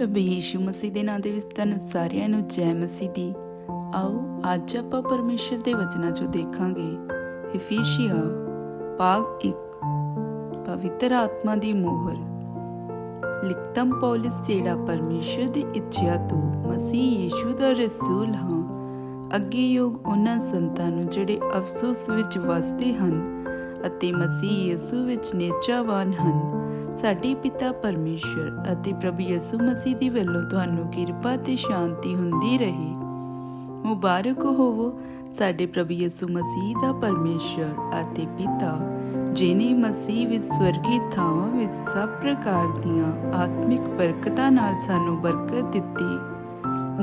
ਪ੍ਰਭੂ ਯੀਸ਼ੂ ਮਸੀਹ ਦੇ ਨਾਮ ਦੇ ਵਿੱਚ ਤੁਹਾਨੂੰ ਸਾਰਿਆਂ ਨੂੰ ਜੈ ਮਸੀਹ ਦੀ। ਆਓ, ਅੱਜ ਆਪਾਂ ਪਰਮੇਸ਼ਰ ਦੇ ਵਚਨਾਂ ਚੋਂ ਦੇਖਾਂਗੇ। ਇਫੀਸ਼ੀਆ, ਭਾਗ 1 ਪਵਿੱਤਰ ਆਤਮਾ ਦੀ ਮੋਹਰ। ਲਿਖਤਮ ਪੌਲਸ, ਜਿਹੜਾ ਪਰਮੇਸ਼ਰ ਦੀ ਇੱਛਾ ਤੋਂ ਮਸੀਹ ਯੀਸ਼ੂ ਦਾ ਰਸੂਲ ਹਾਂ, ਅੱਗੇ ਯੋਗ ਉਹਨਾਂ ਸੰਤਾਂ ਨੂੰ ਜਿਹੜੇ ਅਫਸੋਸ ਵਿੱਚ ਵਸਦੇ ਹਨ ਅਤੇ ਮਸੀਹ ਯਿਸੂ ਵਿੱਚ ਨੇਚਾਵਾਨ ਹਨ। ਸਾਡੇ ਪਿਤਾ ਪਰਮੇਸ਼ਰ ਅਤੇ ਪ੍ਰਭੂ ਯਿਸੂ ਮਸੀਹ ਦੀ ਵੱਲੋਂ ਤੁਹਾਨੂੰ ਕਿਰਪਾ ਤੇ ਸ਼ਾਂਤੀ ਹੁੰਦੀ ਰਹੇ। ਮੁਬਾਰਕ ਹੋਵੋ ਸਾਡੇ ਪ੍ਰਭੂ ਯਿਸੂ ਮਸੀਹ ਦਾ ਪਰਮੇਸ਼ਰ ਅਤੇ ਪਿਤਾ, ਜਿਨੇ ਮਸੀਹ ਵਿੱਚ ਸਵਰਗੀ ਥਾਵਾਂ ਵਿੱਚ ਸਭ ਪ੍ਰਕਾਰ ਦੀਆਂ ਆਤਮਿਕ ਬਰਕਤਾਂ ਨਾਲ ਸਾਨੂੰ ਬਰਕਤ ਦਿੱਤੀ,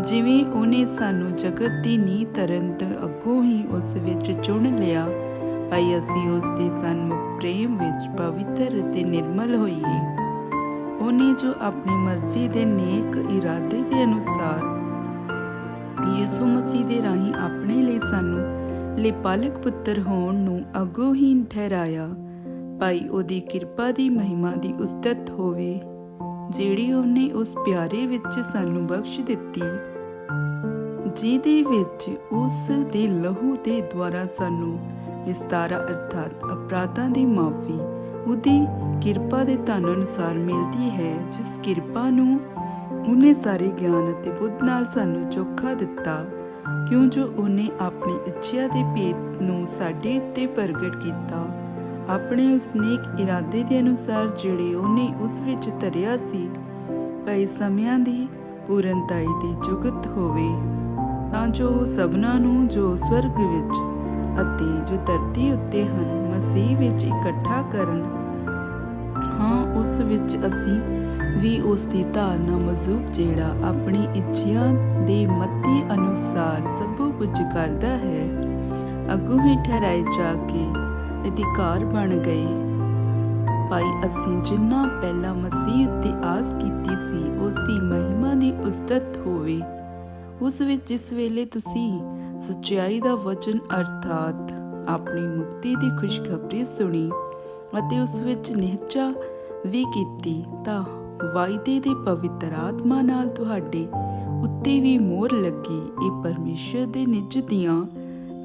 ਜਿਵੇਂ ਉਹਨੇ ਸਾਨੂੰ ਜਗਤ ਦੀ ਨੀਂਹ ਤਰਨ ਤੋਂ ਅੱਗੋਂ ਹੀ ਉਸ ਵਿੱਚ ਚੁਣ ਲਿਆ। ਭਾਈ ਅਸੀਂ ਉਸ ਦੇ ਸਨਮੁਖ ਪ੍ਰੇਮ ਵਿੱਚ ਪਵਿੱਤਰ ਅਤੇ ਨਿਰਮਲ ਹੋਈਏ। ਉਹਨੇ ਜੋ ਆਪਣੀ ਮਰਜ਼ੀ ਦੇ ਨੇਕ ਇਰਾਦੇ ਦੇ ਅਨੁਸਾਰ ਯਿਸੂ ਮਸੀਹ ਦੇ ਰਾਹੀਂ ਆਪਣੇ ਲਈ ਸਾਨੂੰ ਲਿਪਾਲਕ ਪੁੱਤਰ ਹੋਣ ਨੂੰ ਅਗੋ ਹੀ ਠਹਿਰਾਇਆ, ਭਾਈ ਉਹਦੀ ਕਿਰਪਾ ਦੀ ਮਹਿਮਾ ਦੀ ਉਸਤਤ ਹੋਵੇ, ਜਿਹੜੀ ਉਹਨੇ ਉਸ ਪਿਆਰੇ ਵਿੱਚ ਸਾਨੂੰ ਬਖਸ਼ ਦਿੱਤੀ, ਜਿਹਦੇ ਵਿੱਚ ਉਸ ਦੇ ਲਹੂ ਦੇ ਦੁਆਰਾ ਸਾਨੂੰ ਨਿਸਤਾਰਾ ਅਰਥਾਤ ਅਪਰਾਧਾਂ ਦੀ ਮਾਫੀ। ਉਹਦੀ ਕਿਰਪਾ ਦੇ ਧਨ ਅਨੁਸਾਰ ਮਿਲਦੀ ਹੈ, ਜਿਸ ਕਿਰਪਾ ਨੂੰ ਉਹਨੇ ਸਾਰੇ ਗਿਆਨ ਅਤੇ ਬੁੱਧ ਨਾਲ ਸਾਨੂੰ ਚੋਖਾ ਦਿੱਤਾ। ਕਿਉਂ ਜੋ ਉਹਨੇ ਆਪਣੀ ਇੱਛਾ ਦੇ ਭੇਦ ਨੂੰ ਸਾਡੇ ਉੱਤੇ ਪ੍ਰਗਟ ਕੀਤਾ। ਆਪਣੇ ਉਸ ਨੇਕ ਇਰਾਦੇ ਦੇ ਅਨੁਸਾਰ ਜਿਹੜੇ ਉਹਨੇ ਉਸ ਵਿੱਚ ਧਰਿਆ ਸੀ ਭਈ ਸਮਿਆਂ ਦੀ ਪੂਰਨਤਾਈ ਦੀ ਜੁਗਤ ਹੋਵੇ। ਤਾਂ ਜੋ ਉਹ ਸਭਨਾਂ ਨੂੰ ਜੋ ਸਵਰਗ ਵਿੱਚ ਅਤੇ ਜੋ ਧਰਤੀ ਉੱਤੇ ਹਨ, ਮਸੀਹ ਵਿੱਚ ਇਕੱਠਾ ਕਰਨ, ਹਾਂ, ਉਸ ਵਿੱਚ ਅਸੀਂ ਵੀ ਉਸ ਦੀ ਧਾਰਨਾ ਮਜ਼ੂਬ ਜਿਹੜਾ ਆਪਣੀ ਇੱਛਾ ਦੇ ਮਤੀ ਅਨੁਸਾਰ ਸਭ ਕੁਝ ਕਰਦਾ ਹੈ। ਅੱਗੋਂ ਹੀ ਠਹਿਰਾਏ ਜਾ ਕੇ ਅਧਿਕਾਰ ਬਣ ਗਏ। ਭਾਈ, ਅਸੀਂ ਜਿੰਨਾ ਪਹਿਲਾਂ ਮਸੀਹ ਉੱਤੇ ਆਸ ਕੀਤੀ ਸੀ, ਉਸ ਦੀ ਮਹਿਮਾ ਦੀ ਉਸਤਤ ਹੋਵੇ। ਉਸ ਵਿੱਚ ਜਿਸ ਵੇਲੇ ਤੁਸੀਂ ਸੱਚਾਈ ਦਾ ਵਚਨ ਅਰਥਾਤ ਆਪਣੀ ਮੁਕਤੀ ਦੀ ਖੁਸ਼ਖਬਰੀ ਸੁਣੀ ਅਤੇ ਉਸ ਵਿੱਚ ਨਿਹਚਾ ਵੀ ਕੀਤੀ, ਤਾਂ ਵਾਅਦੇ ਦੇ ਪਵਿੱਤਰ ਆਤਮਾ ਨਾਲ ਤੁਹਾਡੇ ਉੱਤੇ ਵੀ ਮੋਹਰ ਲੱਗੀ। ਇਹ ਪਰਮੇਸ਼ਰ ਦੇ ਨਿਜ ਦੀਆਂ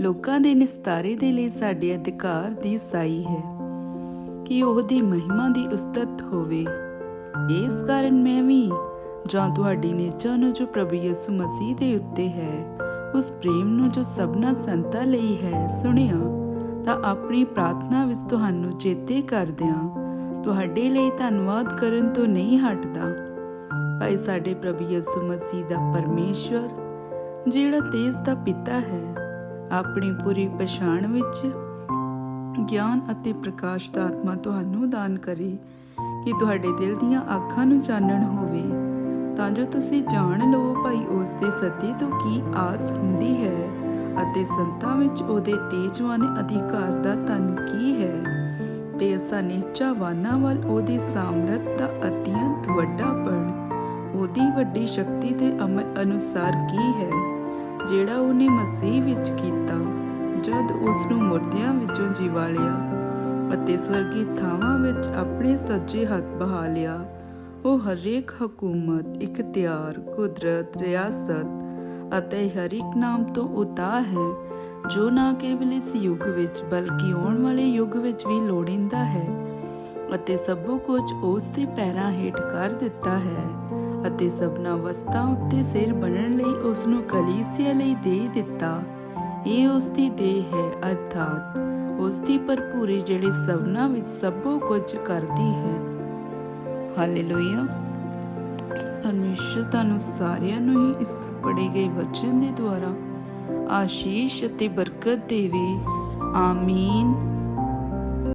ਲੋਕਾਂ ਦੇ ਨਿਸਤਾਰੇ ਦੇ ਲਈ ਸਾਡੇ ਅਧਿਕਾਰ ਦੀ ਸਾਈ ਹੈ ਕਿ ਉਹਦੀ ਮਹਿਮਾ ਦੀ ਉਸਤਤ ਹੋਵੇ। ਇਸ ਕਾਰਨ ਮੈਂ ਵੀ ਜਾਂ ਤੁਹਾਡੀ ਨਿਚਾ ਨੂੰ ਜੋ ਪ੍ਰਭੂ ਯਿਸੂ ਮਸੀਹ ਦੇ ਉੱਤੇ ਹੈ ਉਸ ਪ੍ਰੇਮ ਨੂੰ ਜੋ ਸਭਨਾ ਸੰਤਾਂ ਲਈ ਹੈ ਸੁਣਿਆ, ਤਾਂ ਆਪਣੀ ਪ੍ਰਾਰਥਨਾ ਵਿੱਚ ਤੁਹਾਨੂੰ ਚੇਤੇ ਕਰਦਿਆਂ ਤੁਹਾਡੇ ਲਈ ਧੰਨਵਾਦ ਕਰਨ ਤੋਂ ਨਹੀਂ ਹਟਦਾ। ਭਾਈ ਸਾਡੇ ਪ੍ਰਭੂ ਯਿਸੂ ਮਸੀਹ ਦਾ ਪਰਮੇਸ਼ਵਰ, ਜਿਹੜਾ ਤੇਜ ਦਾ ਪਿਤਾ ਹੈ, ਆਪਣੀ ਪੂਰੀ ਪਛਾਣ ਵਿੱਚ ਗਿਆਨ ਅਤੇ ਪ੍ਰਕਾਸ਼ ਦਾ ਆਤਮਾ ਤੁਹਾਨੂੰ ਦਾਨ ਕਰੇ, ਕਿ ਤੁਹਾਡੇ ਦਿਲ ਦੀਆਂ ਅੱਖਾਂ ਨੂੰ ਚਾਨਣ ਹੋਵੇ ਤਾਂ ਜੋ ਤੁਸੀਂ ਜਾਣ ਲਵੋ ਭਾਈ ਉਸ ਦੇ ਸੱਦੇ ਤੋਂ ਕੀ ਆਸ ਹੁੰਦੀ ਹੈ ਅਤੇ ਸੰਤਾਂ ਵਿੱਚ ਉਹਦੇ ਤੇਜਵਾਨ ਅਧਿਕਾਰ ਦਾ ਤਨ ਕੀ ਹੈ। ਤੇ ਅਸਾਂ ਨਿਹਚਾਵਾਨਾਂ ਵੱਲ ਉਹਦੀ ਸਾਮਰਥ ਦਾ ਅਤਿਅੰਤ ਵੱਡਾ ਬਣ ਉਹਦੀ ਵੱਡੀ ਸ਼ਕਤੀ ਤੇ ਅਮਲ ਅਨੁਸਾਰ ਕੀ ਹੈ, ਜਿਹੜਾ ਉਹਨੇ ਮਸੀਹ ਵਿੱਚ ਕੀਤਾ, ਜਦ ਉਸ ਨੂੰ ਮੁਰਦਿਆਂ ਵਿੱਚੋਂ ਜਿਵਾਲਿਆ ਅਤੇ ਸਵਰਗੀ ਥਾਵਾਂ ਵਿੱਚ ਆਪਣੇ ਸੱਜੇ ਹੱਥ ਬਹਾ ਲਿਆ। ਉਹ ਹਰੇਕ ਹਕੂਮਤ, ਇਖਤਿਆਰ, ਕੁਦਰਤ, ਰਿਆਸਤ ਅਤੇ ਹਰ ਨਾਮ ਤੋਂ ਉਤਾ ਹੈ, ਜੋ ਨਾ ਕੇਵਲ ਇਸ ਯੁੱਗ ਵਿੱਚ ਬਲਕਿ ਆਉਣ ਵਾਲੇ ਯੁੱਗ ਵਿੱਚ ਵੀ ਲੋੜਿੰਦਾ ਹੈ ਅਤੇ ਸਭੋ ਕੁਝ ਉਸ ਦੇ ਪੈਰਾਂ ਹੇਠ ਕਰ ਦਿੱਤਾ ਹੈ ਅਤੇ ਸਭਨਾ ਵਸਤਾਂ ਉੱਤੇ ਸਿਰ ਬਣਨ ਲਈ ਉਸ ਨੂੰ ਕਲੀਸਿਆ ਲਈ ਦੇ ਦਿੱਤਾ। ਇਹ ਉਸ ਦੀ ਦੇਹ ਹੈ, ਅਰਥਾਤ ਉਸ ਦੀ ਭਰਪੂਰੀ ਜਿਹੜੀ ਸਭਨਾ ਵਿੱਚ ਸਭੋ ਕੁਝ ਕਰਦੀ ਹੈ। ਹਾਲੇਲੂਇਆ ਪਰਮੇਸ਼ਰ ਤੁਹਾਨੂੰ ਸਾਰਿਆਂ ਨੂੰ ਹੀ ਇਸ ਪੜੇ ਗਏ ਵਚਨ ਦੇ ਦੁਆਰਾ ਆਸ਼ੀਸ਼ ਅਤੇ ਬਰਕਤ ਦੇਵੇ। ਆਮੀਨ